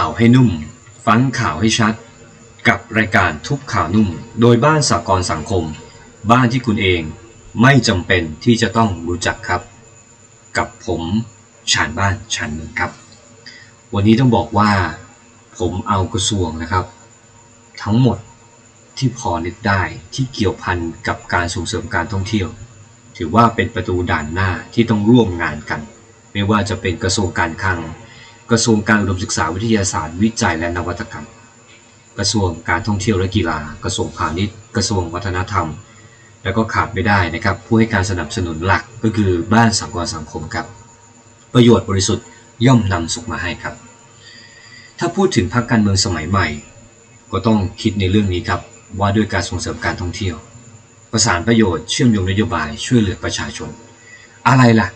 ข่าวให้นุ่ม ฟังข่าวให้ชัด กับรายการทุบข่าวนุ่ม โดยบ้านสากลสังคม บ้านที่คุณเองไม่จำเป็นที่จะต้องรู้จักครับ กับผมชานบ้านชานเมืองครับ วันนี้ต้องบอกว่า ผมเอากระทรวงนะครับ ทั้งหมดที่พอนึกได้ที่เกี่ยวพันกับการส่งเสริมการท่องเที่ยว ถือว่าเป็นประตูด่านหน้าที่ต้องร่วมงานกัน ไม่ว่าจะเป็นกระทรวงการคลัง กระทรวงการอุดมศึกษาวิทยาศาสตร์วิจัยและนวัตกรรม กระทรวงการท่องเที่ยวและกีฬา กระทรวงพาณิชย์ กระทรวงวัฒนธรรม แล้วก็ขาดไม่ได้นะครับผู้ให้การสนับสนุนหลักก็คือบ้านสังกรสังคมครับ ประโยชน์บริสุทธิ์ย่อมนำสุขมาให้ครับ ถ้าพูดถึงพรรคการเมืองสมัยใหม่ ก็ต้องคิดในเรื่องนี้ครับว่าด้วยการส่งเสริมการท่องเที่ยว ประสานประโยชน์เชื่อมโยงนโยบายช่วยเหลือประชาชน อะไรล่ะ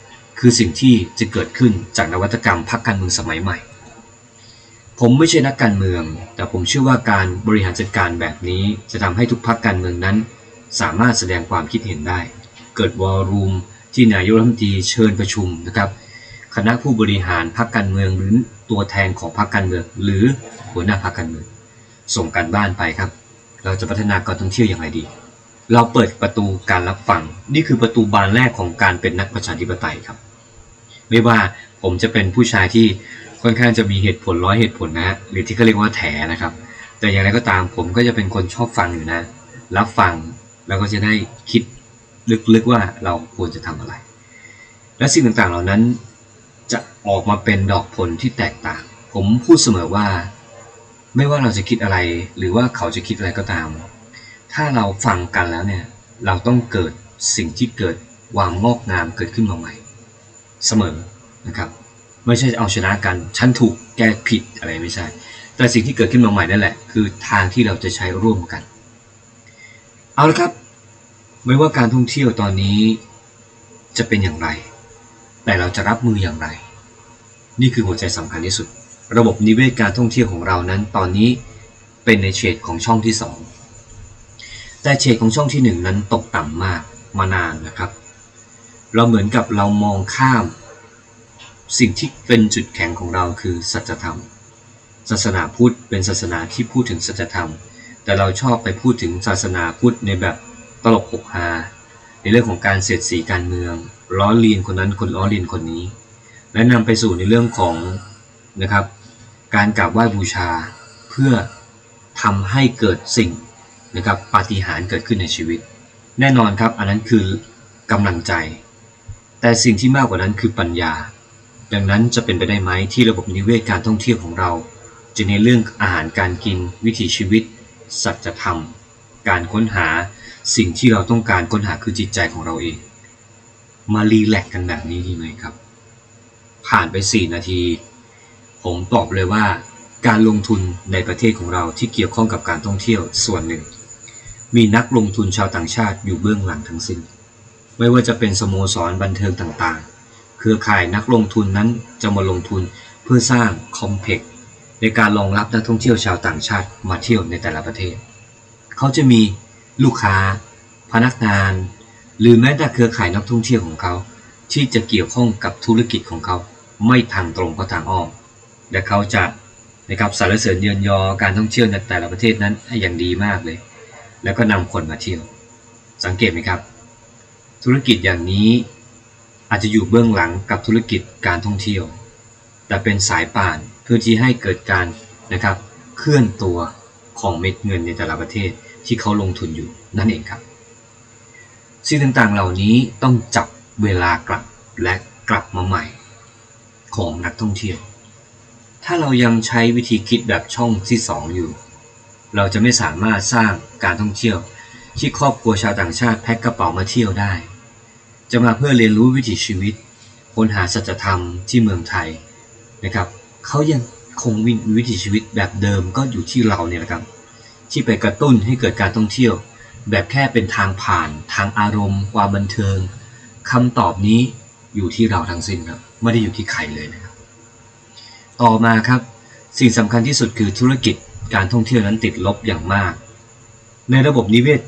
คือสิ่งที่จะเกิดขึ้นจากนวัตกรรมพรรคการเมืองสมัยใหม่ ผมไม่ใช่นักการเมือง แต่ผมเชื่อว่าการบริหารจัดการแบบนี้จะทำให้ทุกพรรคการเมืองนั้น สามารถแสดงความคิดเห็นได้ เกิดวอลลุ่มที่นายกรัฐมนตรีเชิญประชุมนะครับ คณะผู้บริหารพรรคการเมืองหรือตัวแทนของพรรคการเมือง หรือหัวหน้าพรรคการเมือง ส่งกันบ้านไปครับ เราจะพัฒนาการท่องเที่ยวอย่างไรดี เราเปิดประตูการรับฟัง นี่คือประตูบานแรกของการเป็นนักประชาธิปไตยครับ ไม่ว่าผมจะเป็นผู้ชายที่ค่อนข้างจะมีเหตุผลร้อยเหตุผลนะฮะหรือที่เขาเรียกว่าแถนะครับ แต่อย่างไรก็ตามผมก็จะเป็นคนชอบฟังอยู่นะ รับฟังแล้วก็จะได้คิดลึกๆว่าเราควรจะทำอะไร และสิ่งต่างๆเหล่านั้นจะออกมาเป็นดอกผลที่แตกต่าง ผมพูดเสมอว่า ไม่ว่าเราจะคิดอะไร หรือว่าเขาจะคิดอะไรก็ตาม ถ้าเราฟังกันแล้วเนี่ย เราต้องเกิดสิ่งที่เกิดความงอกงามเกิดขึ้นมาใหม่ เสมอนะครับ ไม่ใช่เอาชนะกันฉันถูกแกผิดอะไรไม่ใช่ แต่สิ่งที่เกิดขึ้นมาใหม่นั่นแหละ คือทางที่เราจะใช้ร่วมกัน เอาละครับไม่ว่าการท่องเที่ยวตอนนี้จะเป็นอย่างไร แต่เราจะรับมืออย่างไร นี่คือหัวใจสำคัญที่สุด ระบบนิเวศการท่องเที่ยวของเรานั้น ตอนนี้เป็นในเฉดของช่องที่สองแต่เฉดของช่องที่หนึ่งนั้นตกต่ำมากมานานนะครับ เราเหมือนกับเรามองข้าม สิ่งที่เป็นจุดแข็งของเราคือสัจธรรม ศาสนาพุทธเป็นศาสนาที่พูดถึงสัจธรรม แต่เราชอบไปพูดถึงศาสนาพุทธในแบบตลกหกฮาในเรื่องของการเสียดสีการเมืองล้อเลียนคนนั้นคนล้อเลียนคนนี้ และนำไปสู่ในเรื่องของนะครับ การกราบไหว้บูชาเพื่อทำให้เกิดสิ่งนะครับปาฏิหาริย์เกิดขึ้นในชีวิต แน่นอนครับอันนั้นคือกำลังใจ แต่สิ่งที่มากกว่านั้นคือปัญญา ดังนั้นจะเป็นไปได้ไหมที่ระบบนิเวศการท่องเที่ยวของเรา จะในเรื่องอาหารการกิน วิถีชีวิต สัจธรรม การค้นหาสิ่งที่เราต้องการค้นหาคือจิตใจของเราเอง มารีแลกกันแบบนี้ดีไหมครับ ผ่านไป 4 นาที ผมตอบเลยว่า การลงทุนในประเทศของเราที่เกี่ยวข้องกับการท่องเที่ยวส่วนหนึ่ง มีนักลงทุนชาวต่างชาติอยู่เบื้องหลังทั้งสิ้น ไม่ว่าจะเป็นสโมสรบันเทิงต่าง เครือข่ายนักลงทุนนั้นจะมาลงทุนเพื่อสร้างคอมเพล็กซ์ในการรองรับนักท่องเที่ยวชาวต่างชาติมาเที่ยวในแต่ละประเทศ เขาจะมีลูกค้า พนักงาน หรือแม้แต่เครือข่ายนักท่องเที่ยวของเขา ที่จะเกี่ยวข้องกับธุรกิจของเขาไม่ทางตรงก็ทางอ้อม และเขาจะนะครับสรรเสริญเยือนยอการท่องเที่ยวในแต่ละประเทศนั้นให้อย่างดีมากเลย แล้วก็นำคนมาเที่ยว สังเกตไหมครับ ธุรกิจอย่างนี้ อาจจะอยู่เบื้องหลังกับธุรกิจการท่องเที่ยว แต่เป็นสายป่านเพื่อที่ให้เกิดการนะครับเคลื่อนตัวของเม็ดเงินในแต่ละประเทศที่เขาลงทุนอยู่นั่นเองครับสิ่งต่างๆเหล่านี้ต้องจับเวลากลับและกลับมาใหม่ ของนักท่องเที่ยว ถ้าเรายังใช้วิธีคิดแบบช่องที่2อยู่ เราจะไม่สามารถสร้างการท่องเที่ยว ที่ครอบครัวชาวต่างชาติแพ็คกระเป๋ามาเที่ยวได้ จะมาเพื่อเรียนรู้วิถีชีวิตค้นหาสัจธรรมที่เมืองไทยนะครับเขายังคงวิวิถีชีวิตแบบเดิมก็อยู่ที่เราเนี่ยนะครับ ที่ไปกระตุ้นให้เกิดการท่องเที่ยว แบบแค่เป็นทางผ่าน ทางอารมณ์ ความบันเทิงคำตอบนี้อยู่ที่เราทั้งสิ้นครับไม่ได้อยู่ที่ใครเลยนะครับ ต่อมาครับสิ่งสำคัญที่สุดคือธุรกิจการท่องเที่ยวนั้นติดลบอย่างมาก ในระบบนิเวศ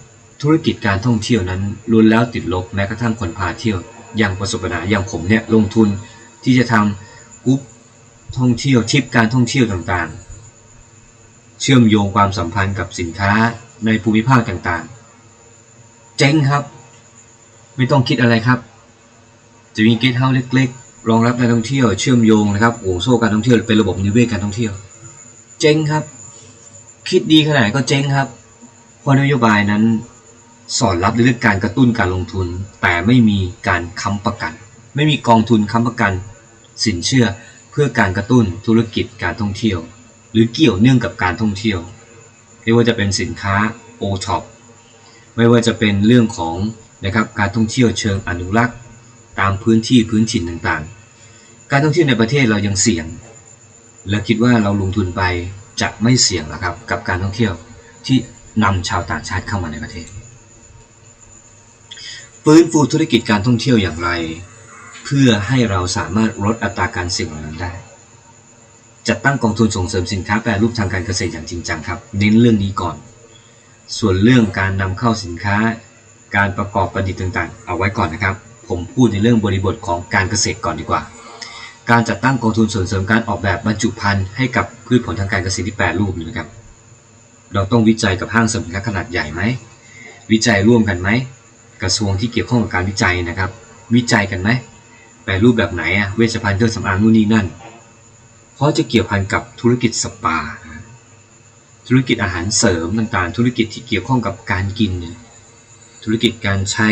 ธุรกิจการท่องเที่ยวนั้นล้วนแล้วติดลบแม้กระทั่งคนพาเที่ยวอย่างประสบปัญหาอย่างผมเนี่ยลงทุนที่จะทำกรุ๊ปท่องเที่ยวทริปการท่องเที่ยวต่างๆ เชื่อมโยงความสัมพันธ์กับสินค้าในภูมิภาคต่างๆ เจ๊งครับ ไม่ต้องคิดอะไรครับ จะมีเกสเฮาส์เล็กๆ รองรับการท่องเที่ยวเชื่อมโยงนะครับห่วงโซ่การท่องเที่ยวเป็นระบบนิเวศการท่องเที่ยว เจ๊งครับ คิดดีขนาดก็เจ๊งครับเพราะนโยบายนั้น สอนรับในเรื่องการกระตุ้นการลงทุน แต่ไม่มีการค้ำประกัน ไม่มีกองทุนค้ำประกัน สินเชื่อเพื่อการกระตุ้นธุรกิจการท่องเที่ยว หรือเกี่ยวเนื่องกับการท่องเที่ยว ไม่ว่าจะเป็นสินค้าโอท็อปไม่ว่าจะเป็นเรื่องของนะครับการท่องเที่ยวเชิงอนุรักษ์ ตามพื้นที่พื้นถิ่นต่างๆ การท่องเที่ยวในประเทศเรายังเสี่ยง และคิดว่าเราลงทุนไปจะไม่เสี่ยงหรอครับกับการท่องเที่ยวที่นำชาวต่างชาติเข้ามาในประเทศ ฟื้นฟูธุรกิจการท่องเที่ยวอย่างไร เพื่อให้เราสามารถลดอัตราการเสี่ยงเหล่านั้นได้ จัดตั้งกองทุนส่งเสริมสินค้าแปรรูปทางการเกษตรอย่างจริงจังครับ เน้นเรื่องนี้ก่อน ส่วนเรื่องการนำเข้าสินค้า การประกอบประดิษฐ์ต่างๆ เอาไว้ก่อนนะครับ ผมพูดในเรื่องบริบทของการเกษตรก่อนดีกว่า การจัดตั้งกองทุนส่งเสริมการออกแบบบรรจุภัณฑ์ให้กับพืชผลทางการเกษตรที่แปรรูปนี่นะครับ เราต้องวิจัยกับห้างสรรพสินค้าขนาดใหญ่ไหม วิจัยร่วมกันไหม กระทรวงที่เกี่ยวข้องกับการวิจัยนะครับ วิจัยกันไหมแปรรูปแบบไหนอะเวชภัณฑ์เครื่องสำอางนู่นนี่นั่น เพราะจะเกี่ยวพันกับธุรกิจสปา ธุรกิจอาหารเสริมต่างๆ ธุรกิจที่เกี่ยวข้องกับการกิน ธุรกิจการใช้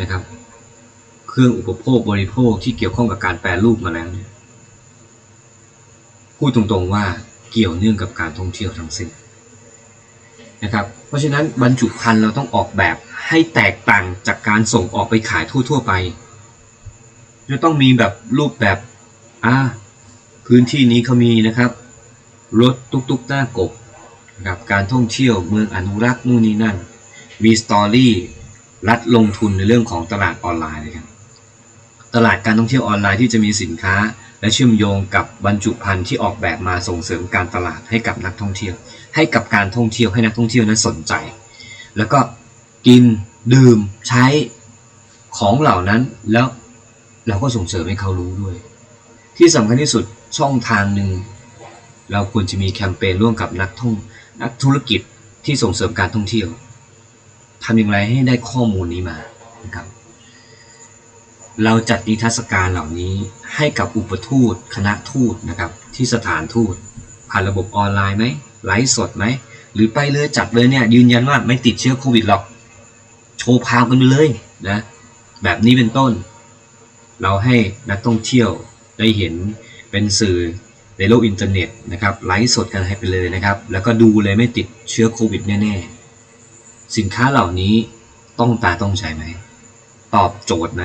นะครับ เครื่องอุปโภคบริโภคที่เกี่ยวข้องกับการแปรรูปมาแล้วเนี่ยพูดตรงๆว่าเกี่ยวเนื่องกับการท่องเที่ยวทั้งสิ้นนะครับ เพราะฉะนั้นบรรจุภัณฑ์เราต้องออกแบบให้แตกต่างจากการส่งออกไปขายทั่ว ๆ ไป จะต้องมีแบบรูปแบบอ่าพื้นที่นี้เขามีนะครับ รถตุกๆหน้ากบนะครับการท่องเที่ยวเมืองอนุรักษ์นู่นนี่นั่น มีสตอรี่รัดลงทุนในเรื่องของตลาดออนไลน์นะครับตลาดการท่องเที่ยวออนไลน์ที่จะมีสินค้า และเชื่อมโยงกับบรรจุภัณฑ์ที่ออกแบบมาส่งเสริมการตลาดให้กับนักท่องเที่ยว ให้กับการท่องเที่ยวให้นักท่องเที่ยวนั้นสนใจ แล้วก็กินดื่มใช้ของเหล่านั้นแล้วเราก็ส่งเสริมให้เขารู้ด้วย ที่สำคัญที่สุดช่องทางหนึ่งเราควรจะมีแคมเปญร่วมกับนักท่องนักธุรกิจที่ส่งเสริมการท่องเที่ยวทำอย่างไรให้ได้ข้อมูลนี้มานะครับ เราจัดนิทรรศการเหล่านี้ให้กับอุปทูตคณะทูตนะครับ ที่สถานทูตผ่านระบบออนไลน์ไหม ไลฟ์สดไหม หรือไปเลยจัดเลยเนี่ยยืนยันว่าไม่ติดเชื้อโควิดหรอก โชว์พาวกันไปเลยนะแบบนี้เป็นต้น เราให้นักท่องเที่ยวได้เห็นเป็นสื่อในโลกอินเทอร์เน็ตนะครับไลฟ์สดกันให้ไปเลยนะครับ แล้วก็ดูเลยไม่ติดเชื้อโควิดแน่ๆ สินค้าเหล่านี้ต้องตาต้องใจไหม ตอบโจทย์ไหม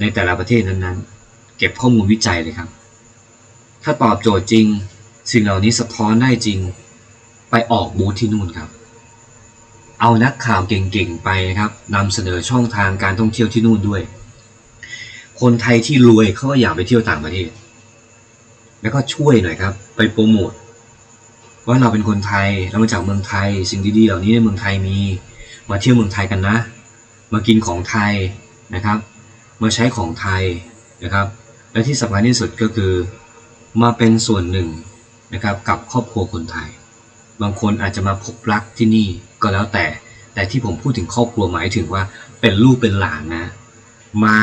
ในแต่ละประเทศนั้นๆ เก็บข้อมูลวิจัยเลยครับ ถ้าตอบโจทย์จริง สิ่งเหล่านี้สะท้อนได้จริง ไปออกบูธที่นู่นครับ เอานักข่าวเก่งๆไปนะครับนำเสนอช่องทางการท่องเที่ยวที่นู่นด้วย คนไทยที่รวยเขาก็อยากไปเที่ยวต่างประเทศ แล้วก็ช่วยหน่อยครับ ไปโปรโมทว่าเราเป็นคนไทยเรามาจากเมืองไทย สิ่งดีๆเหล่านี้ในเมืองไทยมี มาเที่ยวเมืองไทยกันนะ มากินของไทยนะครับ มาใช้ของไทยนะครับ และที่สำคัญที่สุดก็คือมาเป็นส่วนหนึ่งนะครับกับครอบครัวคนไทย บางคนอาจจะมาพบรักที่นี่ก็แล้วแต่ แต่ที่ผมพูดถึงครอบครัวหมายถึงว่าเป็นลูกเป็นหลานนะ มา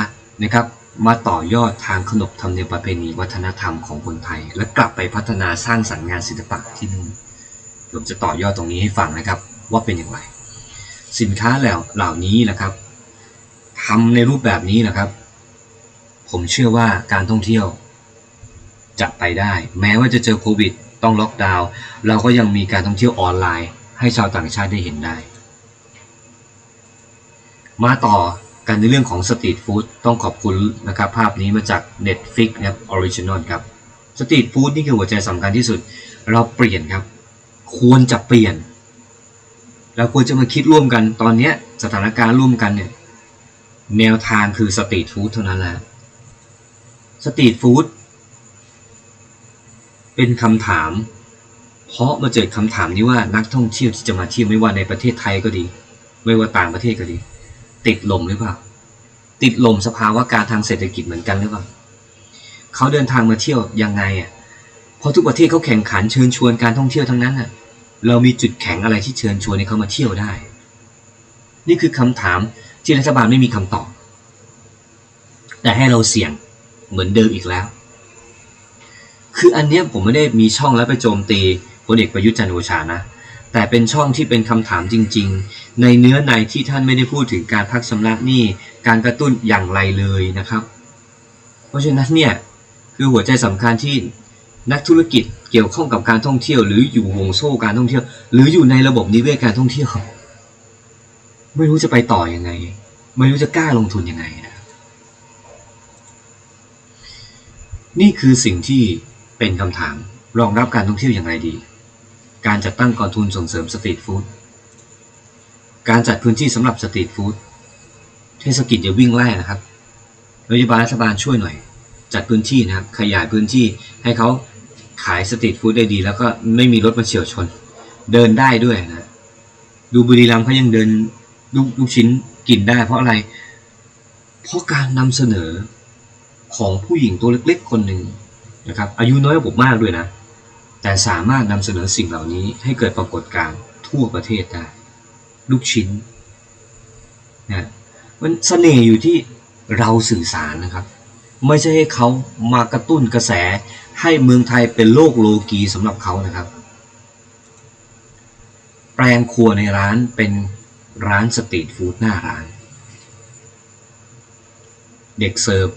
นะครับมาต่อยอดทางขนบธรรมเนียมประเพณีวัฒนธรรมของคนไทย และกลับไปพัฒนาสร้างสรรค์งานศิลปะที่นู่นผมจะต่อยอดตรงนี้ให้ฟังนะครับ ว่าเป็นอย่างไร สินค้าเหล่าเหล่านี้นะครับทำในรูปแบบนี้นะครับ ผมเชื่อว่าการท่องเที่ยวจะไปได้ แม้ว่าจะเจอโควิด ต้องล็อกดาวน์เราก็ยังมีการท่องเที่ยวออนไลน์ ให้ชาวต่างชาติได้เห็นได้ มาต่อกันในเรื่องของสตรีทฟู้ดต้องขอบคุณนะครับภาพนี้มาจาก Netflix นะครับออริจินอลครับสตรีทฟู้ดนี่คือหัวใจสำคัญที่สุด เราเปลี่ยนครับ ควรจะเปลี่ยนเราควรจะมาคิดร่วมกันตอนนี้สถานการณ์ร่วมกันเนี่ยแนวทางคือสตรีทฟู้ดเท่านั้นแหละสตรีทฟู้ด เป็นคำถาม เพราะมาเจอคำถามนี้ว่านักท่องเที่ยวที่จะมาเที่ยวไม่ว่าในประเทศไทยก็ดี ไม่ว่าต่างประเทศก็ดี ติดลมหรือเปล่า ติดลมสภาวะการทางเศรษฐกิจเหมือนกันหรือเปล่าเขาเดินทางมาเที่ยวยังไงอะเพราะทุกประเทศเขาแข่งขันเชิญชวนการท่องเที่ยวทั้งนั้นน่ะ เรามีจุดแข็งอะไรที่เชิญชวนให้เขามาเที่ยวได้ นี่คือคำถามที่รัฐบาลไม่มีคำตอบ แต่ให้เราเสี่ยงเหมือนเดิมอีกแล้ว คืออันเนี้ยผมไม่ได้มีช่องแล้วไปโจมตีพลเอกประยุทธ์จันทร์โอชานะ แต่เป็นช่องที่เป็นคำถามจริง ๆ ในเนื้อในที่ท่านไม่ได้พูดถึงการพักชำระหนี้การกระตุ้นอย่างไรเลยนะครับ เพราะฉะนั้นเนี่ยคือหัวใจสำคัญที่นักธุรกิจเกี่ยวข้องกับการท่องเที่ยว หรืออยู่วงโซ่การท่องเที่ยว หรืออยู่ในระบบนิเวศการท่องเที่ยว ไม่รู้จะไปต่อยังไง ไม่รู้จะกล้าลงทุนยังไงนะนี่คือสิ่งที่ เป็นคำถาม รองรับการท่องเที่ยวอย่างไรดี การจัดตั้งกองทุนส่งเสริมสตรีทฟู้ด การจัดพื้นที่สำหรับสตรีทฟู้ด เทศกิจอย่าวิ่งไล่นะครับนโยบายรัฐบาลช่วยหน่อย จัดพื้นที่นะครับ ขยายพื้นที่ให้เขาขายสตรีทฟู้ดได้ดี แล้วก็ไม่มีรถมาเฉียวชน เดินได้ด้วยนะ ดูบุรีรัมย์เขายังเดินลูกลูกชิ้นกินได้ เพราะอะไร เพราะการนำเสนอของผู้หญิงตัวเล็กๆคนหนึ่ง นะครับอายุน้อยกว่าผมมากด้วยนะ แต่สามารถนำเสนอสิ่งเหล่านี้ให้เกิดปรากฏการณ์ทั่วประเทศได้ลูกชิ้นนะมันเสน่ห์อยู่ที่เราสื่อสารนะครับ ไม่ใช่ให้เขามากระตุ้นกระแสให้เมืองไทยเป็นโลกโลกีสำหรับเขานะครับ แปลงครัวในร้านเป็นร้านสตรีทฟู้ดหน้าร้าน เด็กเสิร์ฟ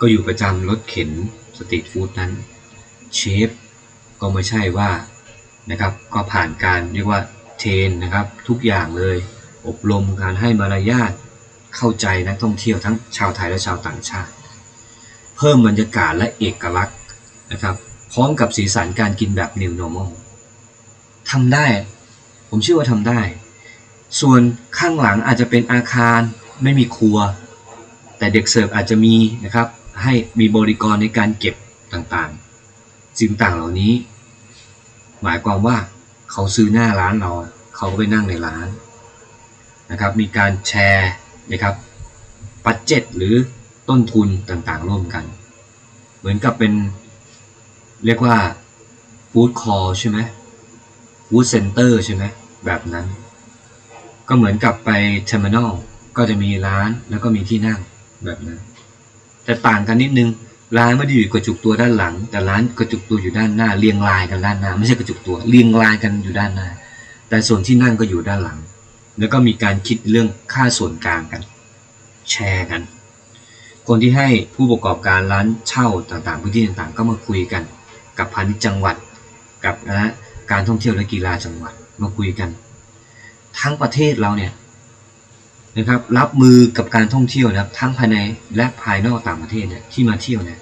ก็อยู่ประจำรถเข็น สตรีทฟู้ดนั้นเชฟก็ไม่ใช่ว่านะครับก็ผ่านการเรียกว่าเทรนนะครับทุกอย่างเลย อบรมการให้มารยาทเข้าใจนักท่องเที่ยวทั้งชาวไทยและชาวต่างชาติ เพิ่มบรรยากาศและเอกลักษณ์นะครับพร้อมกับสีสันการกินแบบ New Normal ทำได้ ผมเชื่อว่าทำได้ ส่วนข้างหลังอาจจะเป็นอาคารไม่มีครัว แต่เด็กเสิร์ฟอาจจะมีนะครับ ให้มีบริกรในการเก็บต่างๆ สิ่งต่างเหล่านี้ หมายความว่าเขาซื้อหน้าร้านเราเขาก็ไปนั่งในร้านนะครับ มีการแชร์นะครับปัจเจตหรือต้นทุนต่างๆ ร่วมกัน เหมือนกับเป็นเรียกว่าฟู้ดคอร์ใช่ไหมฟู้ดเซ็นเตอร์ใช่ไหมแบบนั้น ก็เหมือนกับไปเทอร์มินอลก็จะมีร้านแล้วก็มีที่นั่งแบบนั้น แต่ต่างกันนิดนึงร้านไม่ได้อยู่กระจุกตัวด้านหลัง แต่ร้านกระจุกตัวอยู่ด้านหน้า เรียงรายกันด้านหน้า ไม่ใช่กระจุกตัว เรียงรายกันอยู่ด้านหน้า แต่ส่วนที่นั่งก็อยู่ด้านหลัง แล้วก็มีการคิดเรื่องค่าส่วนกลางกัน แชร์กัน คนที่ให้ผู้ประกอบการร้านเช่าต่างๆพื้นที่ต่างๆ ก็มาคุยกัน กับพาณิชย์จังหวัด กับนะการท่องเที่ยวและกีฬาจังหวัดมาคุยกัน ทั้งประเทศเราเนี่ย นะครับรับมือกับการท่องเที่ยวนะครับทั้งภายในและภายนอกต่างประเทศเนี่ยที่มาเที่ยวเนี่ย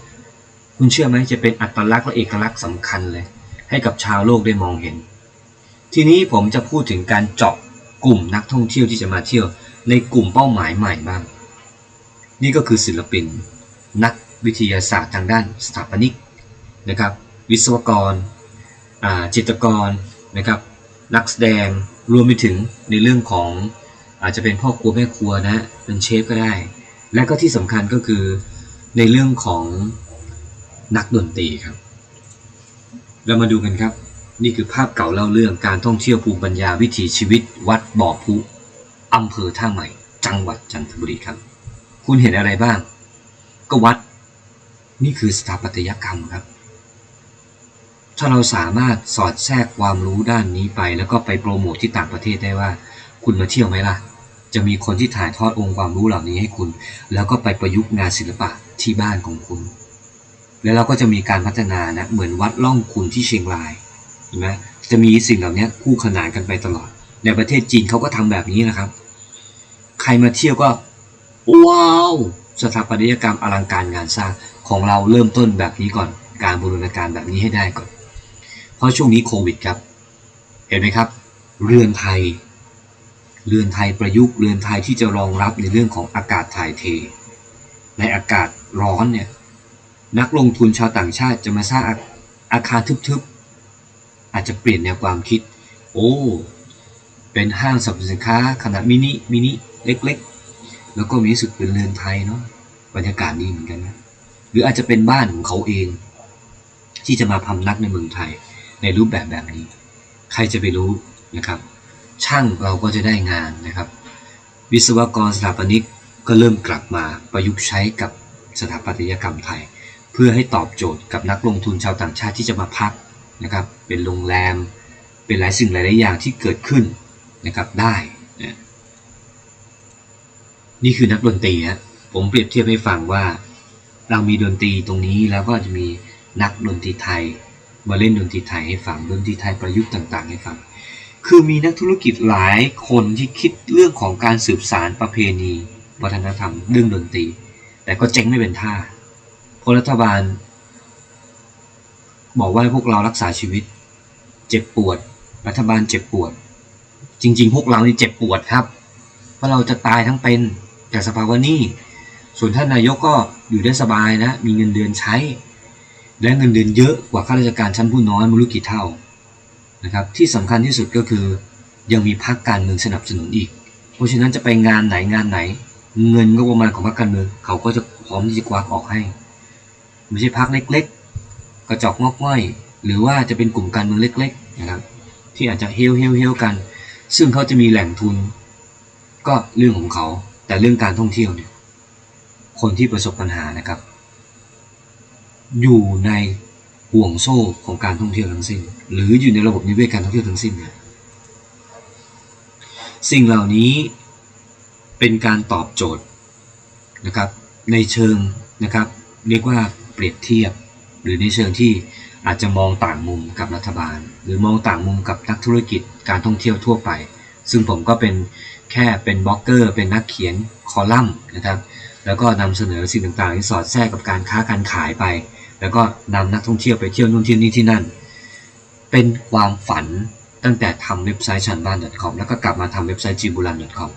คุณเชื่อไหมจะเป็นอัตลักษณ์และเอกลักษณ์สำคัญเลย ให้กับชาวโลกได้มองเห็น ทีนี้ผมจะพูดถึงการเจาะกลุ่มนักท่องเที่ยวที่จะมาเที่ยว ในกลุ่มเป้าหมายใหม่บ้าง นี่ก็คือศิลปิน นักวิทยาศาสตร์ทางด้านสถาปนิกนะครับ วิศวกรอาจิตรกรนะครับนักแสดงรวมไปถึงในเรื่องของ อาจจะเป็นพ่อครัวแม่ครัวนะเป็นเชฟก็ได้ และก็ที่สำคัญก็คือในเรื่องของนักดนตรีครับ เรามาดูกันครับ นี่คือภาพเก่าเล่าเรื่องการท่องเที่ยวภูมิปัญญาวิถีชีวิต วัดบ่อพุอำเภอท่าใหม่ จังหวัดจันทบุรีครับ คุณเห็นอะไรบ้าง ก็วัด นี่คือสถาปัตยกรรมครับ ถ้าเราสามารถสอดแทรกความรู้ด้านนี้ไป แล้วก็ไปโปรโมทที่ต่างประเทศได้ว่า คุณมาเที่ยวไหมล่ะ จะมีคนที่ถ่ายทอดองค์ความรู้เหล่านี้ให้คุณ แล้วก็ไปประยุกต์งานศิลปะที่บ้านของคุณ แล้วเราก็จะมีการพัฒนานะ เหมือนวัดล่องคุณที่เชียงรายเห็นไหมจะมีสิ่งเหล่านี้คู่ขนานกันไปตลอด ในประเทศจีนเขาก็ทำแบบนี้นะครับ ใครมาเที่ยวก็ว้าวสถาปัตยกรรมอลังการงานสร้างของเราเริ่มต้นแบบนี้ก่อน การบูรณาการแบบนี้ให้ได้ก่อน เพราะช่วงนี้โควิดครับ เห็นไหมครับ เรือนไทย เรือนไทยประยุกต์เรือนไทยที่จะรองรับในเรื่องของอากาศถ่ายเท ในอากาศร้อนเนี่ยนักลงทุนชาวต่างชาติจะมาสร้างอาคารทึบๆ อาจจะเปลี่ยนแนวความคิด โอ้ เป็นห้างสรรพสินค้าขนาดมินิมินิเล็กๆ แล้วก็มีสึกเป็นเรือนไทยเนาะบรรยากาศดีเหมือนกันนะหรืออาจจะเป็นบ้านของเขาเอง ที่จะมาพำนักในเมืองไทย ในรูปแบบแบบนี้ ใครจะไปรู้นะครับ ช่างเราก็จะได้งานนะครับ วิศวกรสถาปนิกก็เริ่มกลับมาประยุกต์ใช้กับสถาปัตยกรรมไทย เพื่อให้ตอบโจทย์กับนักลงทุนชาวต่างชาติที่จะมาพักนะครับ เป็นโรงแรม เป็นหลายสิ่งหลายๆอย่างที่เกิดขึ้นนะครับได้นะนี่คือนักดนตรีฮะผมเปรียบเทียบให้ฟังว่า เรามีดนตรีตรงนี้แล้วก็จะมีนักดนตรีไทย มาเล่นดนตรีไทยให้ฟังดนตรีไทยประยุกต์ต่าง ๆ ให้ฟัง คือมีนักธุรกิจหลายคนที่คิดเรื่องของการสืบสารประเพณี วัฒนธรรมเรื่องดนตรี แต่ก็เจ๊งไม่เป็นท่าเพราะรัฐบาล บอกว่าพวกเรารักษาชีวิต เจ็บปวด รัฐบาลเจ็บปวด จริง ๆ พวกเรานี่เจ็บปวดครับ เพราะเราจะตายทั้งเป็นจากสภาวะนี้ส่วนท่านนายกก็อยู่ได้สบายนะ มีเงินเดือนใช้ และเงินเดือนเยอะกว่าข้าราชการชั้นผู้น้อยไม่รู้กี่เท่า นะครับที่สำคัญที่สุดก็คือ ยังมีพรรคการเมืองสนับสนุนอีก เพราะฉะนั้นจะไปงานไหนงานไหน เงินก็ประมาณของพรรคการเมืองเขาก็จะพร้อมที่จะกวาดออกให้ไม่ใช่พรรคเล็ก ๆ กระจอกงอกง่อย หรือว่าจะเป็นกลุ่มการเมืองเล็กๆนะครับที่อาจจะเฮลเฮลเฮลกัน ซึ่งเขาจะมีแหล่งทุน ก็เรื่องของเขา แต่เรื่องการท่องเที่ยวเนี่ยคนที่ประสบปัญหานะครับ อยู่ใน ห่วงโซ่ของการท่องเที่ยวทั้งสิ้น หรืออยู่ในระบบนิเวศการท่องเที่ยวทั้งสิ้นเนี่ยสิ่งเหล่านี้เป็นการตอบโจทย์นะครับในเชิงนะครับเรียกว่าเปรียบเทียบ หรือในเชิงที่อาจจะมองต่างมุมกับรัฐบาล หรือมองต่างมุมกับนักธุรกิจการท่องเที่ยวทั่วไป ซึ่งผมก็เป็นแค่เป็นบล็อกเกอร์ เป็นนักเขียนคอลัมน์นะครับแล้วก็นำเสนอสิ่งต่างๆที่สอดแทรกกับการค้าการขายไป แล้วก็นำนักท่องเที่ยวไปเที่ยวนู่นเที่ยวนี่ที่นั่น เป็นความฝันตั้งแต่ทำเว็บไซต์ชันบ้าน .com แล้วก็กลับมาทำเว็บไซต์จีบุรัน .com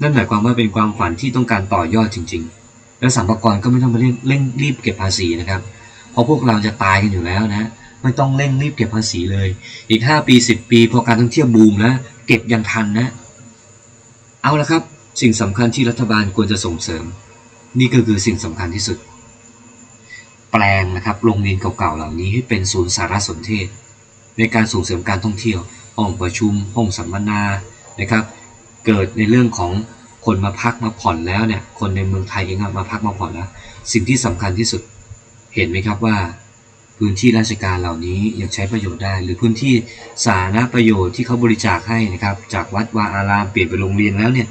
นั่นหมายความว่าเป็นความฝันที่ต้องการต่อยอดจริง ๆ แล้วสัมภากรก็ไม่ต้องไปเร่งเร่งรีบเก็บภาษีนะครับ เพราะพวกเราจะตายกันอยู่แล้วนะ ไม่ต้องเร่งรีบเก็บภาษีเลย อีก 5 ปี 10 ปีพอการท่องเที่ยวบูมแล้วเก็บยังทันนะ เอาละครับ สิ่งสำคัญที่รัฐบาลควรจะส่งเสริม นี่ก็คือสิ่งสำคัญที่สุด แปลงนะครับโรงเรียนเก่าๆเหล่านี้ให้เป็นศูนย์สารสนเทศ ในการส่งเสริมการท่องเที่ยว ห้องประชุม ห้องสัมมนานะครับ เกิดในเรื่องของคนมาพักมาผ่อนแล้วเนี่ยคนในเมืองไทยเองมาพักมาผ่อนแล้ว สิ่งที่สำคัญที่สุดเห็นไหมครับว่า พื้นที่ราชการเหล่านี้ยังใช้ประโยชน์ได้ หรือพื้นที่สาธารณประโยชน์ที่เขาบริจาคให้นะครับ จากวัดวาอารามเปลี่ยนเป็นโรงเรียนแล้วเนี่ย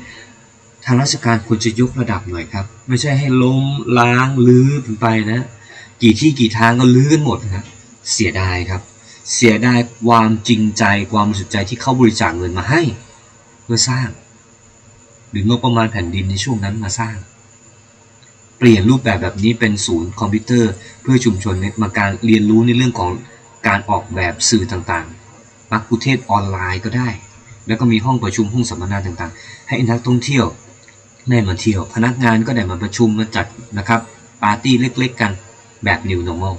ทางราชการควรจะยกระดับหน่อยครับ ไม่ใช่ให้ล้มล้างลื้อไปนะ กี่ที่กี่ทางก็ลื้อกันหมดนะเสียดายครับ เสียดายความจริงใจความสุทธิ์ใจที่เขาบริจาคเงินมาให้ เพื่อสร้าง หรืองบประมาณแผ่นดินในช่วงนั้นมาสร้าง เปลี่ยนรูปแบบแบบนี้เป็นศูนย์คอมพิวเตอร์ เพื่อชุมชนในมาการเรียนรู้ในเรื่องของการออกแบบสื่อต่างๆ มักคุเทศออนไลน์ก็ได้ แล้วก็มีห้องประชุมห้องสัมมนาต่างๆ ให้นักท่องเที่ยวได้มาเที่ยว พนักงานก็ได้มาประชุมมาจัดนะครับ ปาร์ตี้เล็ก ๆ กัน แบบ New Normal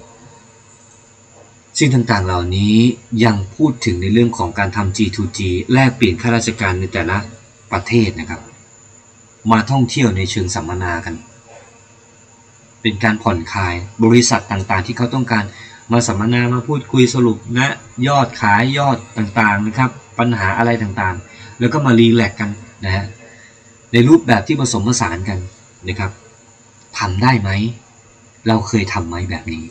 สิ่งต่างๆเหล่านี้ยังพูดถึงในเรื่องของการทำ G2G แลกเปลี่ยนข้าราชการในแต่ละประเทศนะครับ มาท่องเที่ยวในเชิงสัมมนากัน เป็นการผ่อนคลายบริษัทต่างๆ ที่เขาต้องการมาสัมมนามาพูดคุยสรุปนะยอดขายยอดต่างๆนะครับ ปัญหาอะไรต่างๆ แล้วก็มารีแลกกันนะฮะในรูปแบบที่ผสมผสานกันนะครับทำได้ไหม เราเคยทำไหมแบบนี้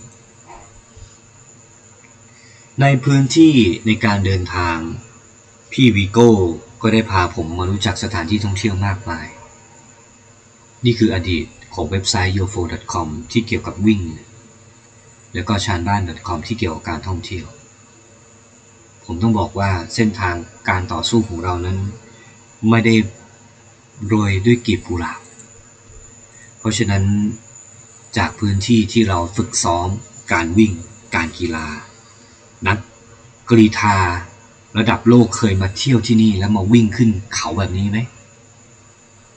ในพื้นที่ในการเดินทาง พี่วีโก้ก็ได้พาผมมารู้จักสถานที่ท่องเที่ยวมากมาย นี่คืออดีตของเว็บไซต์ yofo.com ที่เกี่ยวกับวิ่ง แล้วก็ชานบ้าน .com ที่เกี่ยวกับการท่องเที่ยว ผมต้องบอกว่าเส้นทางการต่อสู้ของเรานั้น ไม่ได้โรยด้วยกีบกุหลาบ เพราะฉะนั้น จากพื้นที่ที่เราฝึกซ้อม การวิ่ง การกีฬา นักกรีธา ระดับโลกเคยมาเที่ยวที่นี่แล้วมาวิ่งขึ้นเขาแบบนี้ไหม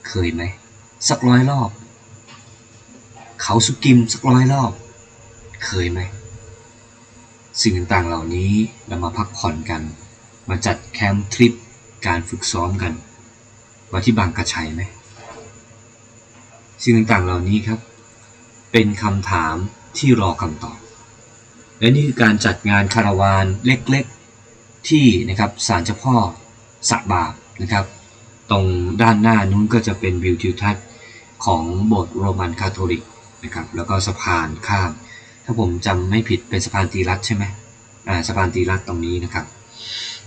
เคยไหม สักร้อยรอบ เขาสุกิมสักร้อยรอบ เคยไหม สิ่งต่างๆเหล่านี้เรามาพักผ่อนกัน มาจัดแคมป์ทริปการฝึกซ้อมกันมาที่บางกระชัยไหมสิ่งต่างๆเหล่านี้ครับ เป็นคำถามที่รอคำตอบ และนี่คือการจัดงานคาราวานเล็กๆ ที่นะครับศาลเจ้าพ่อสะบาบนะครับ ตรงด้านหน้านู้นก็จะเป็นวิวทิวทัศน์ของโบสถ์โรมันคาทอลิกนะครับ แล้วก็สะพานข้าม ถ้าผมจำไม่ผิดเป็นสะพานตีรัตใช่ไหมอ่าสะพานตีรัตตรงนี้นะครับ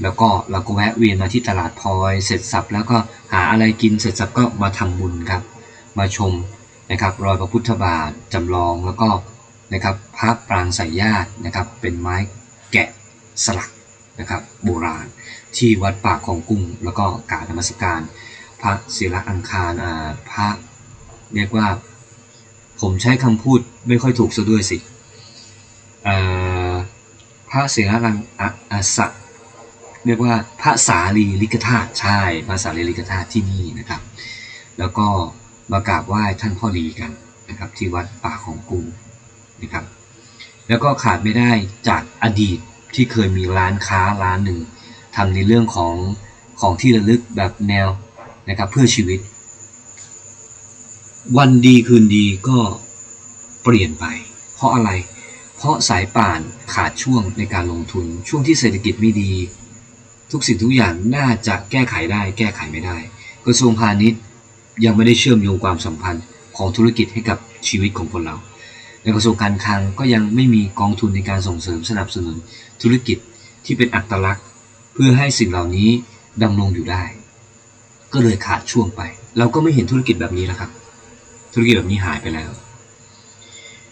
แล้วก็เราก็แวะเวียนมาที่ตลาดพลอยเสร็จสับแล้วก็หาอะไรกินเสร็จสับก็มาทำบุญครับ มาชม นะครับรอยพระพุทธบาทจำลองแล้วก็นะครับพระปรางสายญาตินะครับเป็นไม้แกะสลักนะครับโบราณที่วัดป่าของกุ้ง แล้วก็กรารนมัสการ พระศิลาอังคารอ่าพระเรียกว่าผมใช้คำพูดไม่ค่อยถูกซะด้วยสิเอ่อพระศิลาลังอะอะสะเรียกว่าพระสารีริกธาตุใช่พระสารีริกธาตุที่นี่นะครับ แล้วก็ มากราบไหว้ท่านพ่อหลีกันนะครับ ที่วัดป่าของกุ้งนะครับ แล้วก็ขาดไม่ได้จากอดีตที่เคยมีร้านค้าร้านหนึ่งทำในเรื่องของของที่ระลึกแบบแนวนะครับเพื่อชีวิต วันดีคืนดีก็เปลี่ยนไป เพราะอะไร เพราะสายป่านขาดช่วงในการลงทุนช่วงที่เศรษฐกิจไม่ดี ทุกสิ่งทุกอย่างน่าจะแก้ไขได้ แก้ไขไม่ได้ กระทรวงพาณิชย์ ยังไม่ได้เชื่อมโยงความสัมพันธ์ของธุรกิจให้กับชีวิตของคนเรา ในกระทรวงการคลังก็ยังไม่มีกองทุนในการส่งเสริมสนับสนุนธุรกิจที่เป็นอัตลักษณ์ เพื่อให้สิ่งเหล่านี้ดำรงอยู่ได้ ก็เลยขาดช่วงไป เราก็ไม่เห็นธุรกิจแบบนี้แล้วครับ ธุรกิจแบบนี้หายไปแล้ว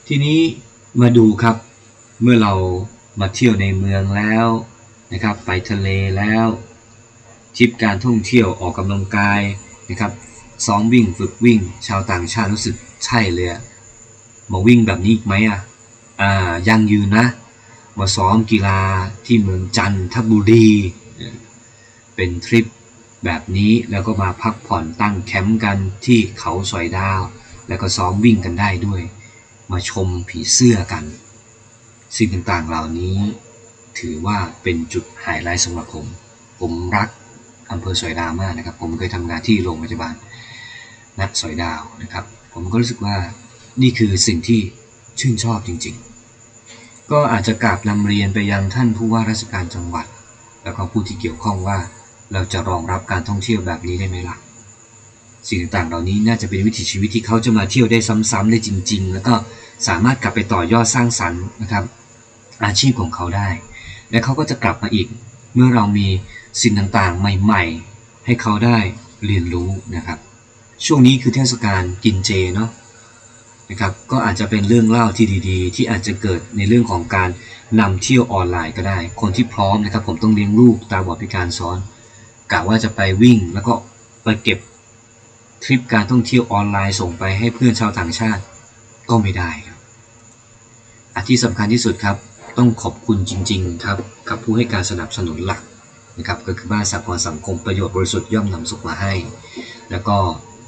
ทีนี้มาดูครับ เมื่อเรามาเที่ยวในเมืองแล้วนะครับ ไปทะเลแล้วทริปการท่องเที่ยวออกกำลังกายนะครับ ซ้อมวิ่งฝึกวิ่ง ชาวต่างชาติรู้สึกใช่เลยอะมาวิ่งแบบนี้อีกไหมอะอ่ายังยืนนะ มาซ้อมกีฬาที่เมืองจันทบุรี เป็นทริปแบบนี้แล้วก็มาพักผ่อนตั้งแคมป์กันที่เขาสอยดาว แล้วก็ซ้อมวิ่งกันได้ด้วย มาชมผีเสื้อกัน สิ่งต่างๆเหล่านี้ ถือว่าเป็นจุดไฮไลท์สำหรับผม ผมรักอำเภอสอยดาวมากนะครับ ผมเคยทำงานที่โรงพยาบาล ณสอยดาวนะครับ ผมก็รู้สึกว่านี่คือสิ่งที่ชื่นชอบจริงๆ ก็อาจจะกราบนำเรียนไปยังท่านผู้ว่าราชการจังหวัด แล้วก็ผู้ที่เกี่ยวข้องว่าเราจะรองรับการท่องเที่ยวแบบนี้ได้ไหมล่ะ สิ่งต่างๆเหล่านี้น่าจะเป็นวิถีชีวิตที่เขาจะมาเที่ยวได้ซ้ำๆได้จริง ๆ แล้วก็สามารถกลับไปต่อยอดสร้างสรรค์นะครับ อาชีพของเขาได้ และเขาก็จะกลับมาอีก เมื่อเรามีสิ่งต่างๆ ใหม่ ๆ ให้เขาได้เรียนรู้นะครับ ช่วงนี้คือเทศกาลกินเจเนาะนะครับก็อาจจะเป็นเรื่องเล่าที่ดีๆ ที่อาจจะเกิดในเรื่องของการนำเที่ยวออนไลน์ก็ได้ คนที่พร้อมนะครับ ผมต้องเลี้ยงลูกตาบอดพิการซ้อนกะว่าจะไปวิ่งแล้วก็ไปเก็บทริปการท่องเที่ยวออนไลน์ส่งไปให้เพื่อนชาวต่างชาติก็ไม่ได้ครับอันที่สำคัญที่สุดครับ ต้องขอบคุณจริง ๆ ครับกับผู้ให้การสนับสนุนหลักนะครับ ก็คือบ้านสากลสังคมประโยชน์บริสุทธิ์ย่อมนำสุขมาให้ แล้วก็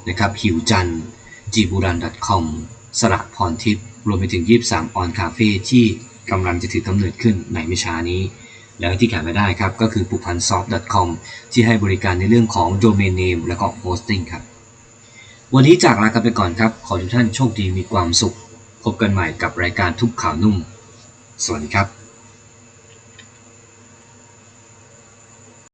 นะครับหิวจันจีบูรัน .com สระพรทิพย์รวมไปถึง 23 ออนคาเฟ่ที่กำลังจะถือกำเนิดขึ้นในไม่ช้านี้ แล้วที่ขาดไม่ได้ครับ ก็คือปุพันซอฟ .com ที่ให้บริการในเรื่องของ Domain Name และก็ Hosting ครับ วันนี้จากลากันไปก่อนครับ ขอทุกท่านโชคดีมีความสุข พบกันใหม่กับรายการทุกข่าวนุ่ม สวัสดีครับ